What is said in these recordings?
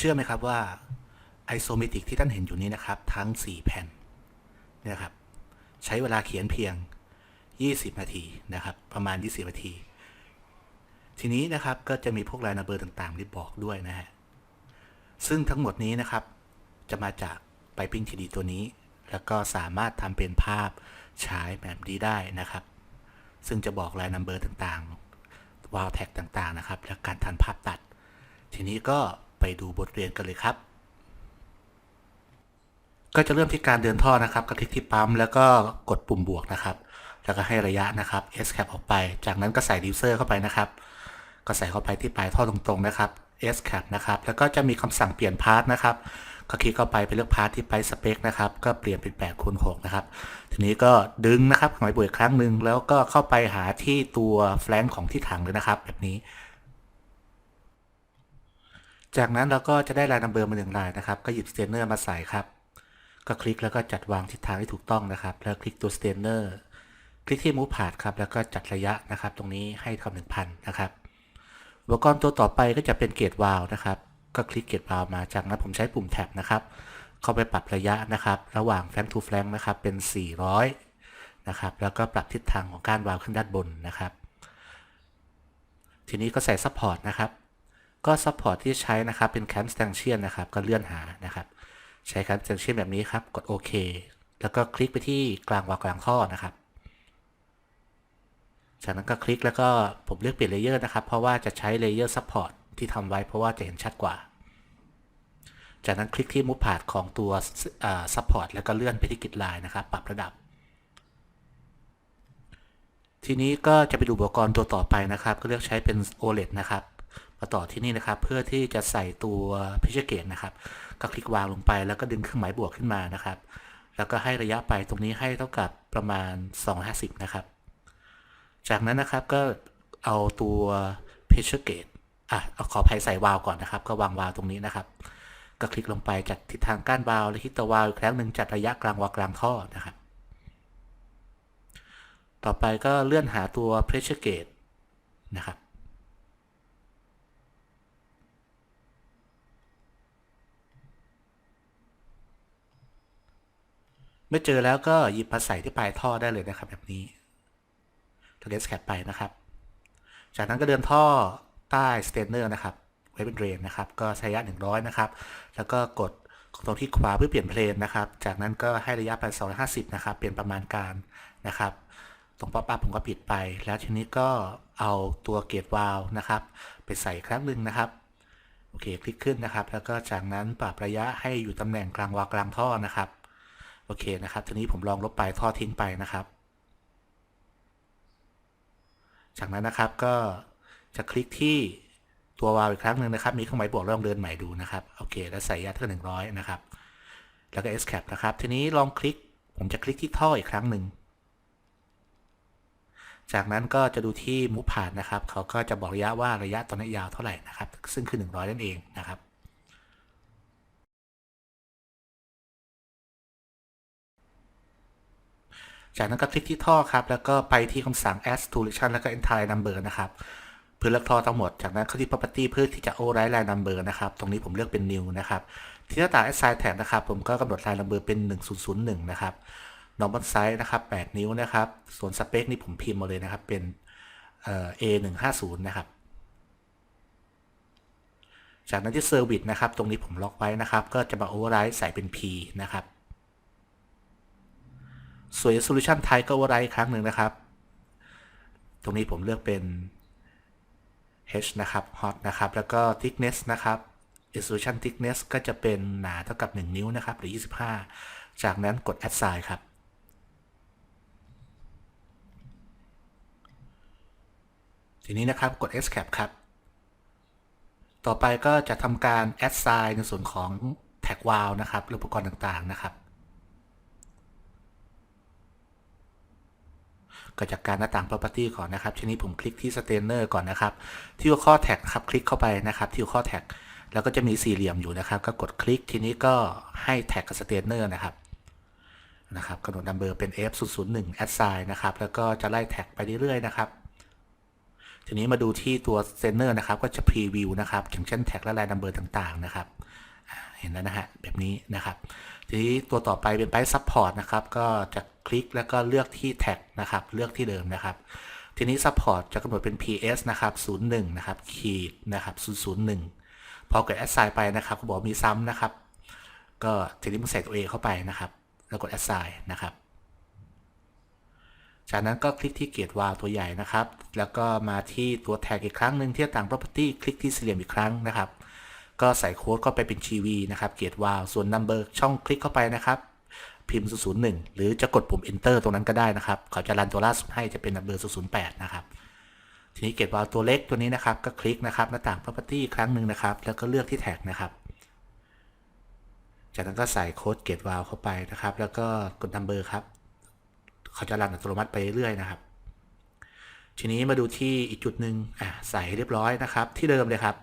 ชื่อไหมครับว่าไอโซเมตริกที่ท่านเห็นอยู่นี้นะครับ ทั้ง 4 แผ่นเนี่ยครับ ใช้เวลาเขียนเพียง 20 นาทีนะครับ ประมาณ 20 นาที ทีนี้นะครับก็จะมีพวกลายนัมเบอร์ต่างๆ ที่บอกด้วยนะฮะซึ่งทั้งหมดนี้นะครับ จะมาจากไปปิ้งทีดีตัวนี้ แล้วก็สามารถทำเป็นภาพฉายแบบนี้ได้นะครับ ซึ่งจะบอกลายนัมเบอร์ต่างๆวาลแท็กต่างๆนะครับ และการทันภาพตัด ทีนี้ก็ ไปดูบทเรียนกันเลยครับ ก็จะเริ่มที่การเดินท่อนะครับก็คลิกที่ปั๊มแล้วก็กดปุ่มบวกนะครับ แล้วก็ให้ระยะนะครับ S cap ออกไป จากนั้นก็ใส่ดิวเซอร์เข้าไปนะครับ ก็ใส่เข้าไปที่ปลายท่อตรงๆนะครับ S cap นะครับ แล้วก็จะมีคำสั่งเปลี่ยนพาร์ทนะครับก็คลิกเข้าไปไปเลือกพาร์ทที่ไปสเปคนะครับ ก็เปลี่ยนเป็น8คูณ6นะครับ ทีนี้ก็ดึงนะครับหมายบวกอีกครั้งหนึ่งแล้วก็เข้าไปหาที่ตัวแฟลงของที่ถังเลยนะครับ แบบนี้ จากนั้นเราก็จะได้ลายนัมเบอร์มาหนึ่งลายนะครับ ก็หยิบสเตนเนอร์มาใส่ครับ ก็คลิกแล้วก็จัดวางทิศทางที่ถูกต้องนะครับ แล้วคลิกตัวสเตนเนอร์คลิกที่มูฟพาดครับ แล้วก็จัดระยะนะครับ ตรงนี้ให้เท่าหนึ่งพันนะครับอุปกรณ์ตัวต่อไปก็จะเป็นเกตวาลนะครับ ก็คลิกเกตวาลมา จากนั้นผมใช้ปุ่มแท็บนะครับ เข้าไปปรับระยะนะครับ ระหว่างแฟลงทูแฟลงนะครับ เป็น 400นะครับ แล้วก็ปรับทิศทางของการวาลขึ้นด้านบนนะครับ ทีนี้ก็ใส่ซัพพอร์ตนะครับ ก็ซัพพอร์ตที่ใช้นะครับเป็นแคมส t ต n เชียนนะครับก็เลื่อนหานะครับ ใช้แคมส t ต n เชียนแบบนี้ครับ กดโอเคแล้วก็คลิกไปที่กลางวากลางท่อนะครับ จากนั้นก็คลิกแล้วก็ผมเลือกเปลี่ยนเลเยอร์นะครับ เพราะว่าจะใช้เลเยอร์ซัพพอร์ตที่ทำไว้เพราะว่าจะเห็นชัดกว่า จากนั้นคลิกที่มูฟพาดของตัวซัพพอร์ตแล้วก็เลื่อนไปที่กิจไลน์นะครับ ปรับระดับ ทีนี้ก็จะไปดูอุปกรณ์ตัวต่อไปนะครับ ก็เลือกใช้เป็น OLED นะครับ มาต่อที่นี่นะครับ เพื่อที่จะใส่ตัวพิชเกตนะครับ ก็คลิกวางลงไปแล้วก็ดึงเครื่องหมายบวกขึ้นมานะครับ แล้วก็ให้ระยะไปตรงนี้ให้เท่ากับประมาณ 250 นะครับ จากนั้นนะครับก็เอาตัว pressure gauge อะเอาขออภัยใส่วาล์วก่อนนะครับ ก็วางวาล์วตรงนี้นะครับ ก็คลิกลงไปจัดทิศทางก้านวาล์วและทิศตัวาล์วอีกครั้งหนึ่งจัดระยะกลางวาล์วกลางท่อนะครับ ต่อไปก็เลื่อนหาตัว pressure gauge นะครับ เมื่อเจอแล้วก็หยิบมาใส่ที่ปลายท่อได้เลยนะครับ แบบนี้ทเลสแคปไปนะครับ จากนั้นก็เดินท่อใต้สเตนเนอร์นะครับไว้เป็นเรนนะครับ ก็ใช้ระยะ 100 นะครับ แล้วก็กดตรงที่ขวาเพื่อเปลี่ยนเพลนนะครับ จากนั้นก็ให้ระยะไป 250 นะครับ เปลี่ยนประมาณการนะครับ ตรงป๊อปอัพผมก็ปิดไป แล้วทีนี้ก็เอาตัวเกตวาลนะครับ ไปใส่ครั้งหนึ่งนะครับ โอเค คลิกขึ้นนะครับ แล้วก็จากนั้นปรับระยะให้อยู่ตำแหน่งกลางวาล์วกลางท่อนะครับ โอเคนะครับ ทีนี้ผมลองลบปลายท่อทิ้งไปนะครับ จากนั้นนะครับก็จะคลิกที่ตัววาล์วอีกครั้งหนึ่งนะครับ มีเครื่องหมายบวกลองเดินใหม่ดูนะครับ โอเค แล้วใส่ยัดเท่าหนึ่งร้อยนะครับ แล้วก็ S cap นะครับ ทีนี้ลองคลิก ผมจะคลิกที่ท่ออีกครั้งหนึ่ง จากนั้นก็จะดูที่มูฟผ่านนะครับ เขาก็จะบอกระยะว่าระยะตอนนี้ยาวเท่าไหร่นะครับ ซึ่งคือ 100 นั่นเองนะครับ จากนั้นก็คลิกที่ท่อครับ แล้วก็ไปที่คำสั่ง add solution แล้วก็ entire number นะครับเพื่อเลือกท่อทั้งหมด จากนั้นเข้าที่ property เพื่อที่จะ override line number นะครับ ตรงนี้ผมเลือกเป็น new นะครับที่หน้าต่าง assign tag นะครับ ผมก็กำหนด line number เป็น 1001 นะครับ normal size นะครับ 8 นิ้วนะครับ ส่วน spec นี่ผมพิมพ์มาเลยนะครับ เป็นเอ่อ A150 นะครับ จากนั้นที่ service นะครับ ตรงนี้ผมล็อกไว้นะครับ ก็จะมา override ใส่เป็น P นะครับ ส่วน solution type ก็ override อีกครั้งหนึ่งนะครับ ตรงนี้ผมเลือกเป็น H นะครับ hot นะครับ แล้วก็ thickness นะครับ solution thickness ก็จะเป็นหนาเท่ากับ 1 นิ้วนะครับ หรือ 25 จากนั้นกด add sign ครับ ทีนี้นะครับกด escape ครับ ต่อไปก็จะทำการ add sign ในส่วนของ tag wall นะครับหรืออุปกรณ์ต่างๆนะครับ ก็จากการหน้าต่าง property ก่อนนะครับ ทีนี้ผมคลิกที่ stainer ก่อนนะครับ ที่หัวข้อ tag ครับคลิกเข้าไปนะครับ ที่หัวข้อ tag แล้วก็จะมีสี่เหลี่ยมอยู่นะครับ ก็กดคลิกทีนี้ก็ให้ tag กับ stainer นะครับนะครับกำหนด number เป็น f 0 0 1 assign นะครับ แล้วก็จะไล่ tag ไปเรื่อยๆนะครับ ทีนี้มาดูที่ตัวเซนเนอร์นะครับ ก็จะพรีวิวนะครับอย่างเช่นแท็กและลายนัมเบอร์ต่างๆนะครับ เห็นแล้วนะฮะแบบนี้นะครับ ทีนี้ตัวต่อไปเป็นไปซัพพอร์ตนะครับ ก็จะคลิกแล้วก็เลือกที่แท็กนะครับ เลือกที่เดิมนะครับ ทีนี้ซัพพอร์ตจะกำหนดเป็น PS นะครับ01นะครับขีดนะครับ001 พอกด assign ไปนะครับเขาบอกมีซ้ำนะครับ ก็ทีนี้มึงใส่ตัว A เข้าไปนะครับ แล้วกด assign นะครับจากนั้นก็คลิกที่เกียรวาลตัวใหญ่นะครับ แล้วก็มาที่ตัวแท็กอีกครั้งหนึ่งที่ต่าง property คลิกที่สี่เหลี่ยมอีกครั้งนะครับ ก็ใส่โค้ดเข้าไปเป็น GV นะครับเกียรวาลส่วน number ช่องคลิกเข้าไปนะครับ พิมพ์ 001 หรือจะกดปุ่ม enter ตรงนั้นก็ได้นะครับ เขาจะรันตัวล่าสุดให้จะเป็น number 008 นะครับ ทีนี้เกียรวาลตัวเล็กตัวนี้นะครับ ก็คลิกนะครับหน้าต่าง Property ครั้งหนึ่งนะครับ แล้วก็เลือกที่แท็กนะครับ จากนั้นก็ใส่โค้ดเกียร์วาลเข้าไปนะครับ แล้วก็กด number ครับ เขาจะรันอัตโนมัติไปเรื่อยๆนะครับทีนี้มาดูที่อีกจุดหนึ่งใส่เรียบร้อยนะครับ ที่เดิมเลยครับ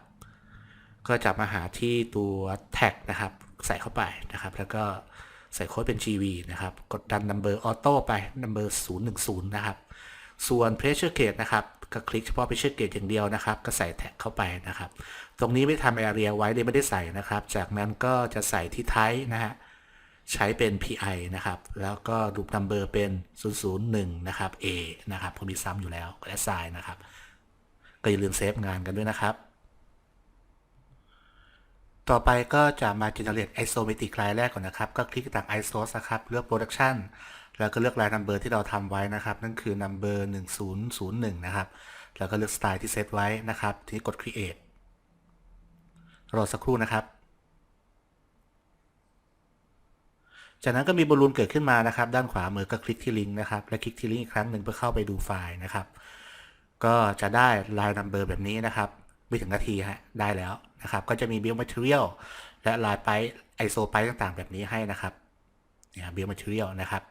ก็จะมาหาที่ตัวแท็กนะครับ ใส่เข้าไปนะครับ แล้วก็ใส่โค้ดเป็น GV นะครับ กดดัน number auto ไป number 010 นะครับ ส่วน pressure gauge นะครับ ก็คลิกเฉพาะ pressure gauge อย่างเดียวนะครับ ก็ใส่แท็กเข้าไปนะครับ ตรงนี้ไม่ทำ area ไว้เลยไม่ได้ใส่นะครับ จากนั้นก็จะใส่ที่ type นะฮะ ใช้เป็น PI นะครับ แล้วก็รูป number เป็น 001 นะครับ A นะครับผมมีซ้ำอยู่แล้วก็ assign นะครับ ก็อย่าลืมเซฟงานกันด้วยนะครับ ต่อไปก็จะมา generate isometric รายแรกก่อนนะครับ ก็คลิกต่าง isource นะครับ เลือก production แล้วก็เลือกราย number ที่เราทำไว้นะครับ นั่นคือ number 1001 นะครับ แล้วก็เลือก style ที่เซตไว้นะครับ ทีนี้กด create รอสักครู่นะครับ จากนั้นก็มีบอลลูนเกิดขึ้นมานะครับ ด้านขวามือก็คลิกที่ลิงก์นะครับ และคลิกที่ลิงก์อีกครั้งหนึ่งเพื่อเข้าไปดูไฟล์นะครับ ก็จะได้ลายนัมเบอร์แบบนี้นะครับ ไม่ถึงนาทีฮะ ได้แล้ว นะครับ ก็จะมี build material และลายไปไอโซไปต่างๆ แบบนี้ให้นะครับเนี่ย build material นะครับ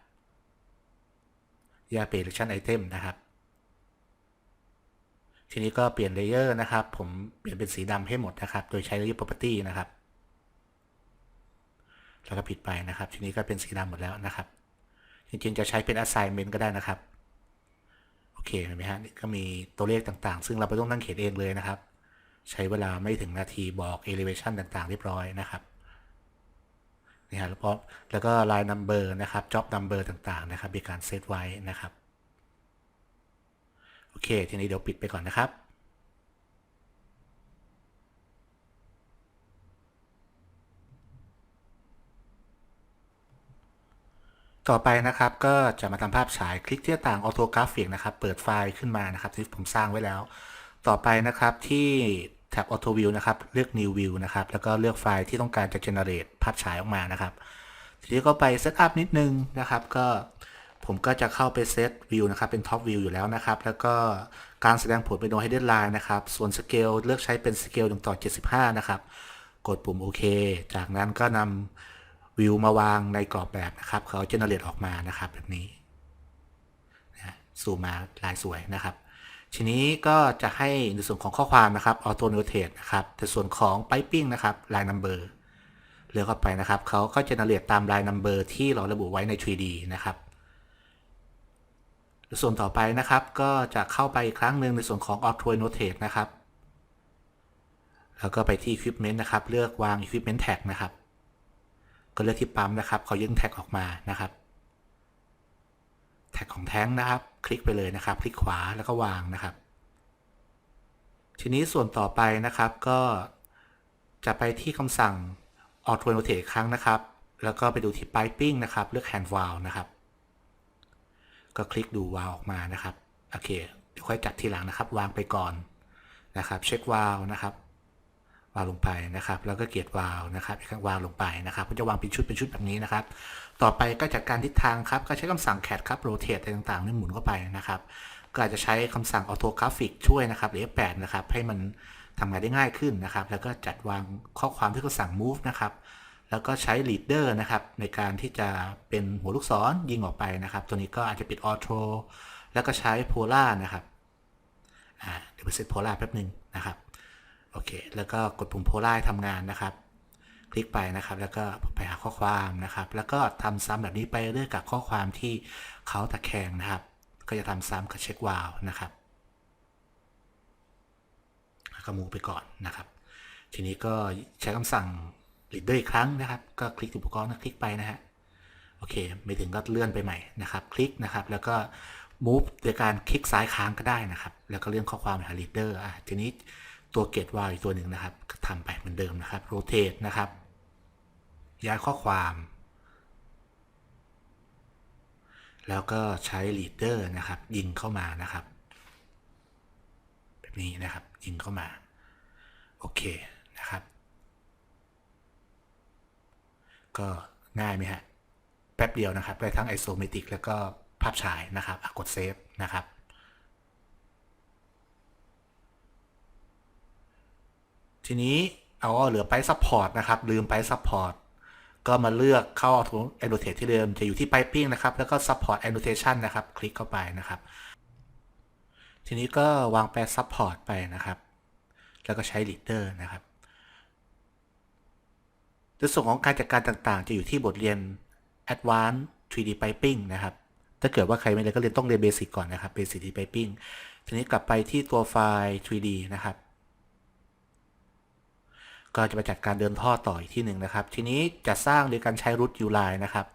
ยาเปลี่ยน selection item นะครับ ทีนี้ก็เปลี่ยนเลเยอร์นะครับ ผมเปลี่ยนเป็นสีดำให้หมดนะครับ โดยใช้ layer property นะครับแล้วก็ผิดไปนะครับ ทีนี้ก็เป็นสีดำหมดแล้วนะครับ จริงๆจะใช้เป็น assignment ก็ได้นะครับ โอเคเห็นไหมฮะนี่ก็มีตัวเลขต่างๆ ซึ่งเราไม่ต้องนั่งเขียนเองเลยนะครับ ใช้เวลาไม่ถึงนาทีบอก elevation ต่างๆ เรียบร้อยนะครับนี่ฮะแล้วก็แล้วก็ line number นะครับ job number ต่างๆ นะครับ มีการเซตไว้นะครับ โอเค ทีนี้เดี๋ยวปิดไปก่อนนะครับต่อไปนะครับก็จะมาทำภาพฉายคลิกที่ต่าง Auto Graphic นะครับ เปิดไฟล์ขึ้นมานะครับที่ผมสร้างไว้แล้ว ต่อไปนะครับที่ แท็บ Auto View นะครับ เลือก New View นะครับ แล้วก็เลือกไฟล์ที่ต้องการจะ generate ภาพฉายออกมานะครับ ทีนี้ก็ไป Setup นิดนึงนะครับ ก็ผมก็จะเข้าไป Set View นะครับ เป็น Top View อยู่แล้วนะครับ แล้วก็การแสดงผลเป็น No Hidden Line นะครับ ส่วน Scale เลือกใช้เป็น Scale 1ต่อ75 นะครับ กดปุ่มโอเค จากนั้นก็นำวิวมาวางในกรอบแบบนะครับ เขาเจเนเรตออกมานะครับแบบนี้นะซูมมาลายสวยนะครับ ทีนี้ก็จะให้ในส่วนของข้อความนะครับออโต n น t เท e นะครับแต่ส่วนของ piping นะครับลาย number เลือกเข้าไปนะครับเขาก็จเนเรตตามลาย number ที่เราระบุไว้ใน 3D นะครับส่วนต่อไปนะครับก็จะเข้าไปอีกครั้งหนึ่งในส่วนของ auto annotate นะครับ แล้วก็ไปที่ equipment นะครับ เลือกวาง equipment tag นะครับ ก็เลือกที่ปั๊มนะครับเขายึดแท็กออกมานะครับ แท็กของแท้งนะครับ คลิกไปเลยนะครับ คลิกขวาแล้วก็วางนะครับ ทีนี้ส่วนต่อไปนะครับก็จะไปที่คำสั่ง auto annotate ครั้งนะครับ แล้วก็ไปดูที่ piping นะครับ เลือก hand valve นะครับ ก็คลิกดูวาล์วออกมานะครับ โอเคเดี๋ยวค่อยจัดทีหลังนะครับ วางไปก่อนนะครับ เช็ควาล์วนะครับ วางลงไปนะครับ แล้วก็เกียร์วาล์วนะครับอีกครั้งวางลงไปนะครับก็จะวางเป็นชุดเป็นชุดแบบนี้นะครับ ต่อไปก็จัดการทิศทางครับก็ใช้คำสั่ง cat ครับ rotate อะไรต่างๆนี่หมุนเข้าไปนะครับก็อาจจะใช้คำสั่ง auto graphic ช่วยนะครับหรือ F8 นะครับให้มันทำงานได้ง่ายขึ้นนะครับ แล้วก็จัดวางข้อความที่คำสั่ง move นะครับแล้วก็ใช้ leader นะครับในการที่จะเป็นหัวลูกศรยิงออกไปนะครับ ตัวนี้ก็อาจจะปิด auto แล้วก็ใช้ polar นะครับอ่าเดี๋ยวไปเซต polar แป๊บหนึ่งนะครับ โอเค แล้วก็กดปุ่ม polar ทำงานนะครับ คลิกไปนะครับ แล้วก็ไปหาข้อความนะครับ แล้วก็ทำซ้ำแบบนี้ไปเรื่อยกับข้อความที่เขาตะแคงนะครับ ก็จะทำซ้ำกับเช็ควาล์วนะครับก็มูไปก่อนนะครับ ทีนี้ก็ใช้คำสั่ง leader อีกครั้งนะครับ ก็คลิกอุปกรณ์นะคลิกไปนะฮะ โอเค ไม่ถึงก็เลื่อนไปใหม่นะครับ คลิกนะครับ แล้วก็ move โดยการคลิกซ้ายค้างก็ได้นะครับ แล้วก็เลื่อนข้อความหา leader อะทีนี้ ตัว get w a l อีกตัวหนึ่งนะครับทำไปเหมือนเดิมนะครับ rotate นะครับ ย้ายข้อความ แล้วก็ใช้ leader นะครับ ยิงเข้ามานะครับ แบบนี้นะครับ ยิงเข้ามา โอเคนะครับ ก็ง่ายไหมฮะ แป๊บเดียวนะครับ ได้ทั้ง isometric แล้วก็ภาพฉายนะครับกดเซฟนะครับ ทีนี้เอาเหลือไปซัพพอร์ตนะครับ ลืมไปซัพพอร์ตก็มาเลือกเข้า auto annotate ที่เดิมจะอยู่ที่ piping นะครับ แล้วก็ support annotation นะครับ คลิกเข้าไปนะครับ ทีนี้ก็วางแปร support ไปนะครับ แล้วก็ใช้ leader นะครับในส่วนของการจัดการต่างๆ จะอยู่ที่บทเรียน advanced 3D piping นะครับ ถ้าเกิดว่าใครไม่เรียนก็เรียนต้องเรียนเบสิกก่อนนะครับ basic 3D piping ทีนี้กลับไปที่ตัวไฟล์ 3D นะครับ ก็จะไปจัดการเดินท่อต่ออีกที่หนึ่งนะครับ ทีนี้จะสร้างโดยการใช้รูท u line นะครับ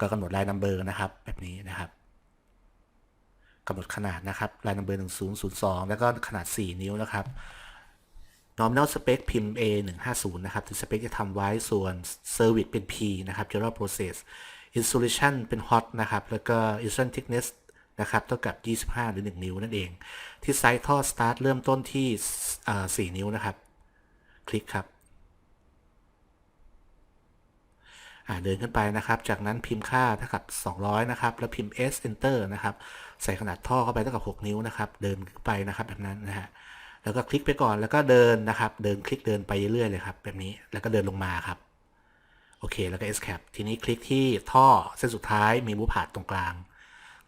ก็กำหนด line number นะครับแบบนี้นะครับกำหนดขนาดนะครับ line number 1002 แล้วก็ขนาด 4 นิ้วนะครับ nominal spec พิมพ์ A 150นะครับถึง spec จะทำไว้ส่วน service เป็น P นะครับ general process insulation เป็น hot นะครับ แล้วก็ insulation thickness นะครับเท่ากับ 25 หรือ 1 นิ้วนั่นเอง ที่ไซต์ท่อ start เริ่มต้นที่อ่า4นิ้วนะครับ คลิกครับ อ่า เดินขึ้นไปนะครับ จากนั้นพิมพ์ค่าเท่ากับ 200 นะครับ แล้วพิมพ์ S enter นะครับ ใส่ขนาดท่อเข้าไปเท่ากับ 6 นิ้วนะครับ เดินขึ้นไปนะครับแบบนั้นนะฮะ แล้วก็คลิกไปก่อน แล้วก็เดินนะครับ เดินคลิกเดินไปเรื่อยๆเลยครับ แบบนี้ แล้วก็เดินลงมาครับ โอเค แล้วก็ escape ทีนี้คลิกที่ท่อเส้นสุดท้ายมีมูฟพาดตรงกลาง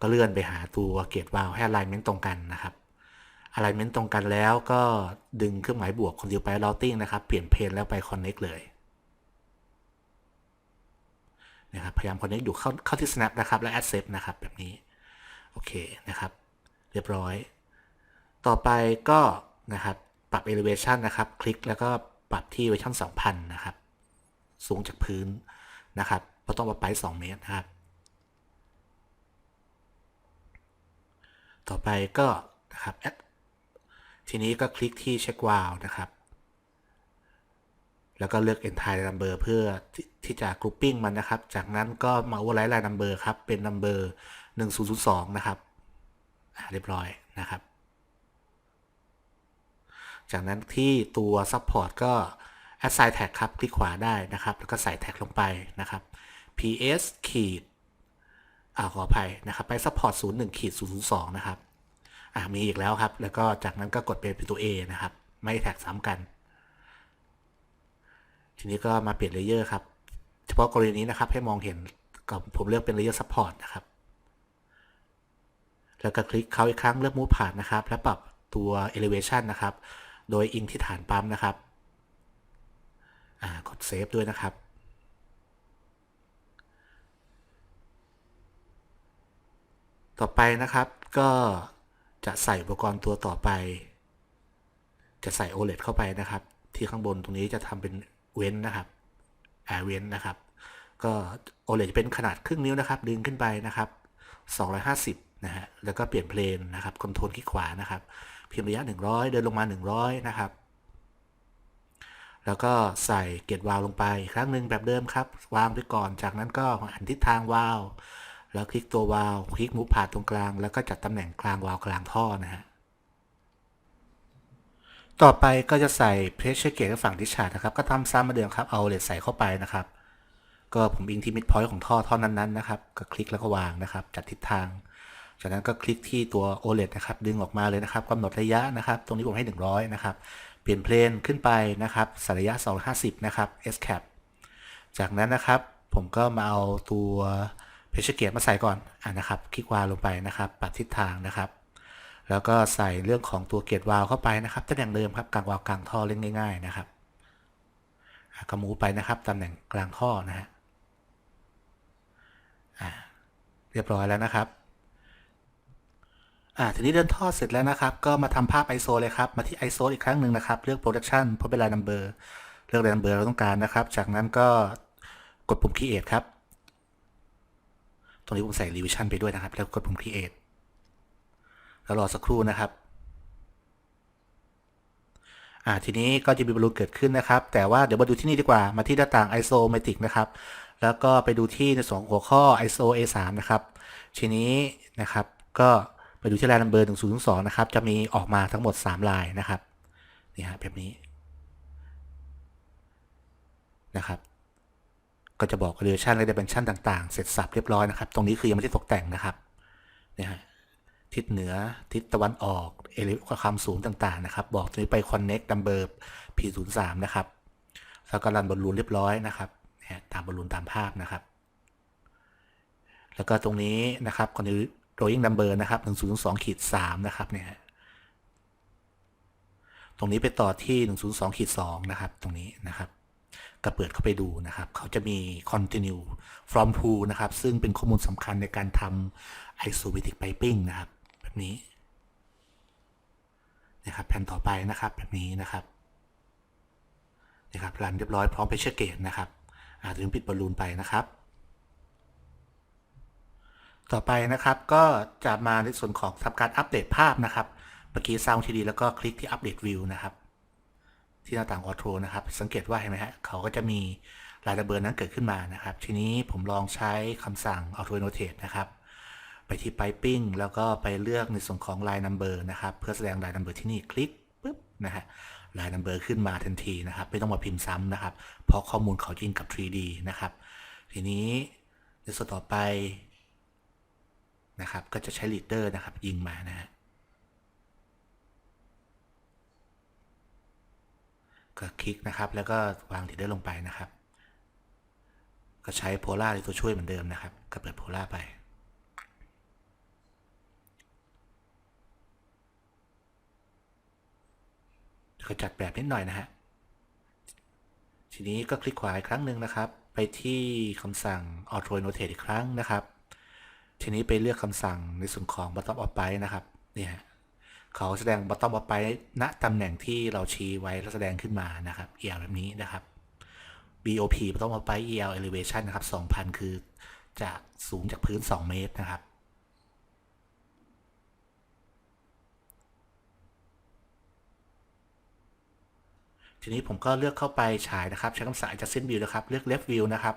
ก็เลื่อนไปหาตัวเกตวาลให้ alignment ตรงกันนะครับ alignment ตรงกันแล้วก็ดึงเครื่องหมายบวก continue ไป routing นะครับ เปลี่ยนเพนแล้วไป connect เลย นะครับพยายาม connect อยู่เข้าเข้าที่ snap นะครับและ accept นะครับแบบนี้ โอเคนะครับ เรียบร้อย ต่อไปก็นะครับปรับ elevation นะครับ คลิกแล้วก็ปรับที่ version 2000 นะครับ สูงจากพื้นนะครับเราต้องมาไป 2 เมตรนะครับ ต่อไปก็นะครับทีนี้ก็คลิกที่เช็ควาลนะครับ แล้วก็เลือก entire number เพื่อที่ที่จะ grouping มันนะครับ จากนั้นก็มา override line number ครับ เป็น number 1002 นะครับอ่าเรียบร้อยนะครับ จากนั้นที่ตัว support ก็ assign tag ครับ คลิกขวาได้นะครับ แล้วก็ใส่แท็กลงไปนะครับ ps ขีดอ่าขออภัยนะครับ ไป support 01ขีด002 นะครับ อ่ามีอีกแล้วครับ แล้วก็จากนั้นก็กดเป็นตัว A นะครับ ไม่แท็กซ้ำกัน ทีนี้ก็มาเปลี่ยนเลเยอร์ครับ เฉพาะกรณีนี้นะครับ ให้มองเห็นกับผมเลือกเป็นเลเยอร์ support นะครับ แล้วก็คลิกเขาอีกครั้งเลือก move ผ่านนะครับ แล้วปรับตัว elevation นะครับ โดยอิงที่ฐานปั๊มนะครับกดเซฟด้วยนะครับต่อไปนะครับก็จะใส่อุปกรณ์ตัวต่อไป จะใส่ OLED เข้าไปนะครับ ที่ข้างบนตรงนี้จะทำเป็น เว้นนะครับแอร์เว้นนะครับ ก็ OLED จะเป็นขนาดครึ่งนิ้วนะครับ ดึงขึ้นไปนะครับ 250นะฮะแล้วก็เปลี่ยนเพลนนะครับคอนโทรลคลิกขวานะครับพิมพ์ระยะ 100 เดินลงมา 100 นะครับ แล้วก็ใส่เกตวาลลงไปครั้งหนึ่งแบบเดิมครับ วางไว้ก่อน จากนั้นก็หันทิศทางวาลแล้วคลิกตัววาลคลิกมูฟผ่านตรงกลาง แล้วก็จัดตำแหน่งกลางวาลกลางท่อนะฮะ ต่อไปก็จะใส่เพรสเชอร์เกตฝั่งดิชาร์ดนะครับ ก็ทำซ้ำมาเดิมครับ เอาเลสใส่เข้าไปนะครับ ก็ผมอิงที่มิดพอยต์ของท่อท่อนั้นๆนะครับ ก็คลิกแล้วก็วางนะครับ จัดทิศทาง จากนั้นก็คลิกที่ตัว OLED นะครับ ดึงออกมาเลยนะครับกำหนดระยะนะครับ ตรงนี้ผมให้ 100 นะครับ เปลี่ยนเพลนขึ้นไปนะครับสายระยะ 250 นะครับ S cap จากนั้นนะครับผมก็มาเอาตัวเพชรเกียร์มาใส่ก่อนอ่านะครับ คลิกวาลลงไปนะครับ ปรับทิศทางนะครับ แล้วก็ใส่เรื่องของตัวเกียร์วาลเข้าไปนะครับตำแหน่งเดิมครับกลางวาลกลางท่อเล่นง่าย ๆ นะครับอะก็มูไปนะครับตำแหน่งกลางท่อนะฮะเรียบร้อยแล้วนะครับอ่าทีนี้เดินท่อเสร็จแล้วนะครับ ก็มาทำภาพ ISO เลยครับ มาที่ ISO อีกครั้งหนึ่งนะครับ เลือก Production เพบเป็น Line Number เลือก Line Number เราต้องการนะครับ จากนั้นก็กดปุ่ม Create ครับ ตรงนี้ผมใส่ Revision ไปด้วยนะครับ แล้วกดปุ่ม Create แล้วรอสักครู่นะครับอ่าทีนี้ก็จะมีบอลลูนเกิดขึ้นนะครับ แต่ว่าเดี๋ยวมาดูที่นี่ดีกว่ามาที่หน้าต่าง isometric นะครับ แล้วก็ไปดูที่ในสองหัวข้อ iso a3 นะครับ ทีนี้นะครับ ก็ไปดูที่ลายนัมเบอร์1002นะครับ จะมีออกมาทั้งหมด 3 ลายนะครับ นี่ฮะแบบนี้นะครับ ก็จะบอกเรเ a ชันและ dimension ต่าง ๆ เสร็จสับเรียบร้อยนะครับ ตรงนี้คือยังไม่ได้ตกแต่งนะครับนี่ฮะ ทิศเหนือ ทิศตะวันออก เอลิความสูงต่างๆนะครับ บอกตรงนี้ไป connect number p03 นะครับ แล้วก็รันบอลลูนเรียบร้อยนะครับเนี่ยตามบอลลูนตามภาพนะครับ แล้วก็ตรงนี้นะครับ continue drawing number นะครับ102ขีด3นะครับเนี่ยตรงนี้ไปต่อที่ 102ขีด2นะครับ ตรงนี้นะครับก็เปิดเข้าไปดูนะครับ เขาจะมี continue from to นะครับ ซึ่งเป็นข้อมูลสำคัญในการทำ isometric piping นะครับ แบบนี้นะครับแผ่นต่อไปนะครับแบบนี้นะครับนะครับรันเรียบร้อยพร้อมเพชเชอร์เกตนะครับอาจจะปิดบอลลูนไปนะครับ ต่อไปนะครับก็จะมาในส่วนของทำการอัปเดตภาพนะครับเมื่อกี้ Sound ทีดีแล้วก็คลิกที่อัปเดตวิวนะครับ ที่หน้าต่างออโ o นะครับ สังเกตว่าเห็นไหมฮะเขาก็จะมีลายระเบิดนั้นเกิดขึ้นมานะครับ ทีนี้ผมลองใช้คำสั่ง auto annotate นะครับ ไปที่ piping แล้วก็ไปเลือกในส่วนของ line number นะครับ เพื่อแสดง line number ที่นี่คลิกปุ๊บนะฮะ line number ขึ้นมาทันทีนะครับ ไม่ต้องมาพิมพ์ซ้ำนะครับ เพราะข้อมูลเขายิงกับ 3D นะครับ ทีนี้ในส่วนต่อไปนะครับ ก็จะใช้ leader นะครับ ยิงมานะฮะก็คลิกนะครับ แล้วก็วาง leader ลงไปนะครับ ก็ใช้โพล่าในตัวช่วยเหมือนเดิมนะครับ ก็เปิดโพล่าไป ก็จัดแบบนิดหน่อยนะฮะ ทีนี้ก็คลิกขวาอีกครั้งหนึ่งนะครับ ไปที่คำสั่ง auto annotate อีกครั้งนะครับ ทีนี้ไปเลือกคำสั่งในส่วนของ bottom of byte นะครับ เนี่ยเขาแสดง bottom of byte ณตำแหน่งที่เราชี้ไว้แล้วแสดงขึ้นมานะครับ EL แบบนี้นะครับ BOP bottom of byte EL elevation นะครับ 2,000 คือจากสูงจากพื้น 2 เมตรนะครับ ทีนี้ผมก็เลือกเข้าไปฉายนะครับ ใช้คำสั่ง adjustment view นะครับ เลือก left view นะครับ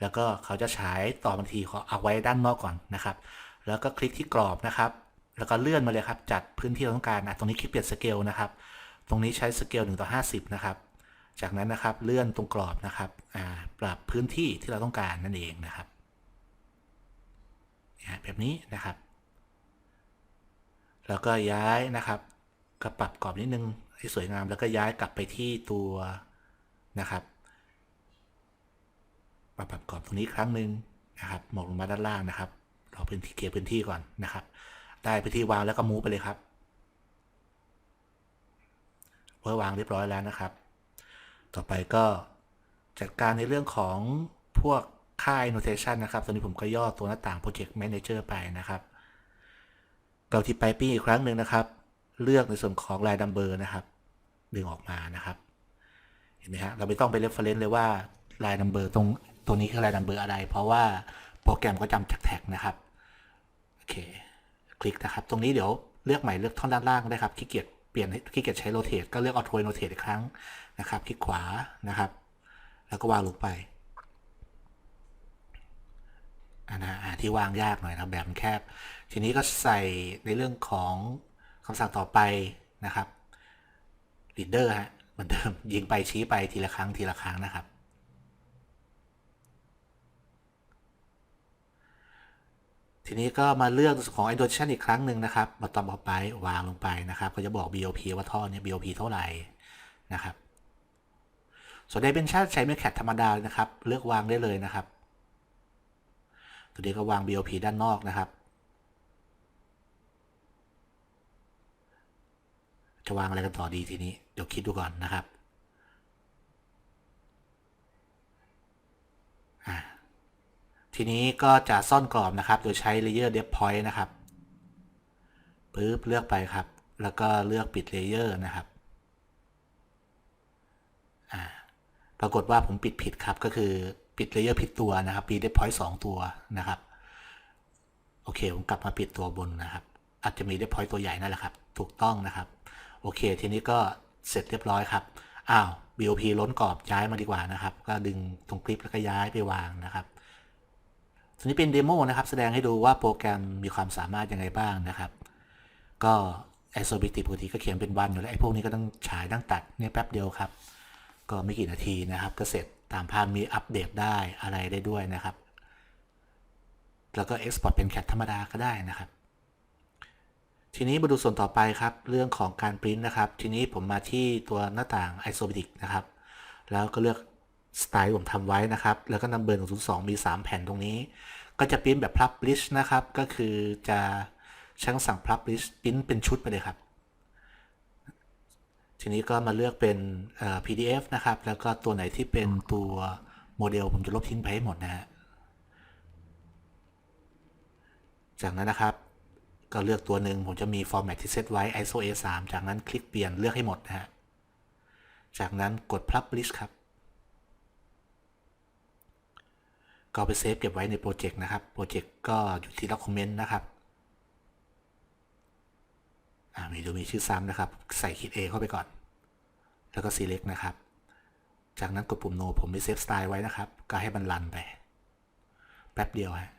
แล้วก็เขาจะฉายต่อบางทีเขาเอาไว้ด้านนอกก่อนนะครับ แล้วก็คลิกที่กรอบนะครับ แล้วก็เลื่อนมาเลยครับ จัดพื้นที่เราต้องการนะตรงนี้คลิกเปลี่ยนสเกลนะครับ ตรงนี้ใช้สเกล1ต่อ50 นะครับ จากนั้นนะครับเลื่อนตรงกรอบนะครับปรับพื้นที่ที่เราต้องการนั่นเองนะครับแบบนี้นะครับ แล้วก็ย้ายนะครับก็ปรับกรอบนิดนึง ให้สวยงามแล้วก็ย้ายกลับไปที่ตัวนะครับปรับปรับกรอบตรงนี้ครั้งหนึ่งนะครับมองลงมาด้านล่างนะครับเราพื้นที่เคลียร์พื้นที่ก่อนนะครับ ได้พื้นที่วางแล้วก็มูฟไปเลยครับเมื่อวางเรียบร้อยแล้วนะครับ ต่อไปก็จัดการในเรื่องของพวกค่าย notation นะครับตอนนี้ผมก็ย่อตัวหน้าต่าง project manager ไปนะครับเกาที่ไปปี้อีกครั้งหนึ่งนะครับ เลือกในส่วนของ line number นะครับ ดึงออกมานะครับ เห็นไหมฮะเราไม่ต้องไป reference เลยว่า line number ตรงตรงนี้คือ line number อะไร เพราะว่าโปรแกรมก็จำจากแท็กนะครับ โอเค คลิกนะครับ ตรงนี้เดี๋ยวเลือกใหม่เลือกท่อนด้านล่างได้ครับขี้เกียจเปลี่ยนขี้เกียจใช้ rotate ก็เลือก auto rotate อีกครั้งนะครับ คลิกขวานะครับ แล้วก็วางลงไปอันนะที่วางยากหน่อยนะแบบมันแคบ ทีนี้ก็ใส่ในเรื่องของคำสั่งต่อไปนะครับ leader ฮะเหมือนเดิมยิงไปชี้ไปทีละครั้งทีละครั้งนะครับ ทีนี้ก็มาเลือกของ i n t r o d u c t i o n อีกครั้งหนึ่งนะครับ มาตอมเอาไปวางลงไปนะครับ ก็จะบอก BOP ว่าท่อนี้ BOP เท่าไหร่นะครับ ส่วน dimension ใช้ไม่แคทธรรมดาเลยนะครับ เลือกวางได้เลยนะครับ ตัวนี้ก็วาง BOP ด้านนอกนะครับ จะวางอะไรกันต่อดีทีนี้ เดี๋ยวคิดดูก่อนนะครับทีนี้ก็จะซ่อนกรอบนะครับ โดยใช้ layer depth point นะครับปึ๊บเลือกไปครับ แล้วก็เลือกปิดเลเยอร์นะครับปรากฏว่าผมปิดผิดครับ ก็คือปิดเลเยอร์ผิดตัวนะครับปีได้พอยต์สองตัวนะครับ โอเค ผมกลับมาปิดตัวบนนะครับ อาจจะมีได้พอยต์ตัวใหญ่นั่นแหละครับ ถูกต้องนะครับ โอเค ทีนี้ก็เสร็จเรียบร้อยครับอ้าว BOP ล้นกรอบย้ายมาดีกว่านะครับ ก็ดึงตรงคลิปแล้วก็ย้ายไปวางนะครับทีนี้เป็นเดโมนะครับ แสดงให้ดูว่าโปรแกรมมีความสามารถยังไงบ้างนะครับ ก็ไอโซบิติปกติก็เขียนเป็นวันอยู่แล้วไอพวกนี้ก็ต้องฉายตั้งตัดเนี่ยแป๊บเดียวครับ ก็ไม่กี่นาทีนะครับก็เสร็จตามภาพมีอัปเดตได้อะไรได้ด้วยนะครับ แล้วก็ Export เป็นแคทธรรมดาก็ได้นะครับ ทีนี้มาดูส่วนต่อไปครับ เรื่องของการปริ้นนะครับ ทีนี้ผมมาที่ตัวหน้าต่าง Isometric นะครับ แล้วก็เลือกสไตล์ที่ผมทำไว้นะครับ แล้วก็นำเบอร์102 มี 3 แผ่นตรงนี้ ก็จะปริ้นแบบ Publish นะครับ ก็คือจะใช้คำสั่ง Publish ปริ้นเป็นชุดไปเลยครับ ทีนี้ก็มาเลือกเป็นเอ่อ PDF นะครับ แล้วก็ตัวไหนที่เป็นตัวโมเดลผมจะลบทิ้งไปให้หมดนะฮะจากนั้นนะครับ ก็เลือกตัวหนึ่งผมจะมี format ที่เซตไว้ ISO A3 จากนั้นคลิกเปลี่ยนเลือกให้หมดนะฮะ จากนั้นกด Publish ครับ ก็ไปเซฟเก็บไว้ในโปรเจกต์นะครับ โปรเจกต์ก็อยู่ที่ Document นะครับอ่ามีดูมีชื่อซ้ำนะครับ ใส่ขีด A เข้าไปก่อน แล้วก็ select นะครับ จากนั้นกดปุ่ม no ผมไม่เซฟสไตล์ไว้นะครับ ก็ให้มันรันไป แป๊บเดียวฮะ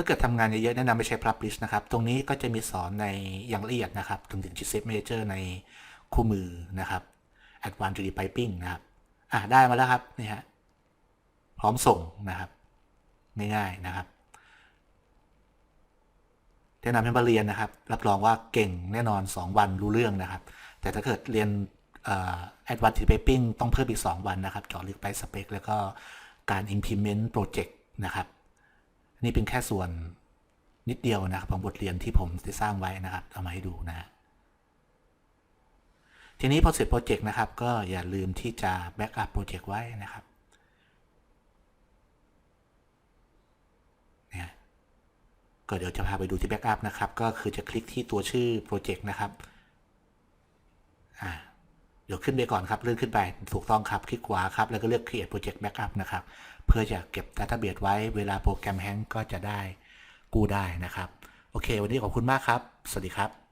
ถ้าเกิดทำงานเยอะๆแนะนำไม่ใช้ Publish นะครับ ตรงนี้ก็จะมีสอนในอย่างละเอียดนะครับถึงถึง Chip Manager ในคู่มือนะครับ Advanced 3D Piping นะครับ อะได้มาแล้วครับนี่ฮะพร้อมส่งนะครับง่ายๆนะครับแนะนำให้มาเรียนนะครับ รับรองว่าเก่งแน่นอน 2 วันรู้เรื่องนะครับ แต่ถ้าเกิดเรียนแอดวานซ์ทีเปปิ้งต้องเพิ่มอีก 2 วันนะครับเจาะลึกไปสเปค แล้วก็การ implement project นะครับ นี่เป็นแค่ส่วนนิดเดียวนะครับของบทเรียนที่ผมได้สร้างไว้นะครับ เอามาให้ดูนะ ทีนี้พอเสร็จโปรเจกต์นะครับ ก็อย่าลืมที่จะแบ็กอัพโปรเจกต์ไว้นะครับเนี่ยก็เดี๋ยวจะพาไปดูที่แบ็กอัพนะครับ ก็คือจะคลิกที่ตัวชื่อโปรเจกต์นะครับอ่าเดี๋ยวขึ้นไปก่อนครับ เลื่อนขึ้นไปถูกต้องครับ คลิกขวาครับ แล้วก็เลือก create project backup นะครับ เพื่อจะเก็บ database ไว้เวลาโปรแกรมแฮงก์ก็จะได้กู้ได้นะครับ โอเค วันนี้ขอบคุณมากครับ สวัสดีครับ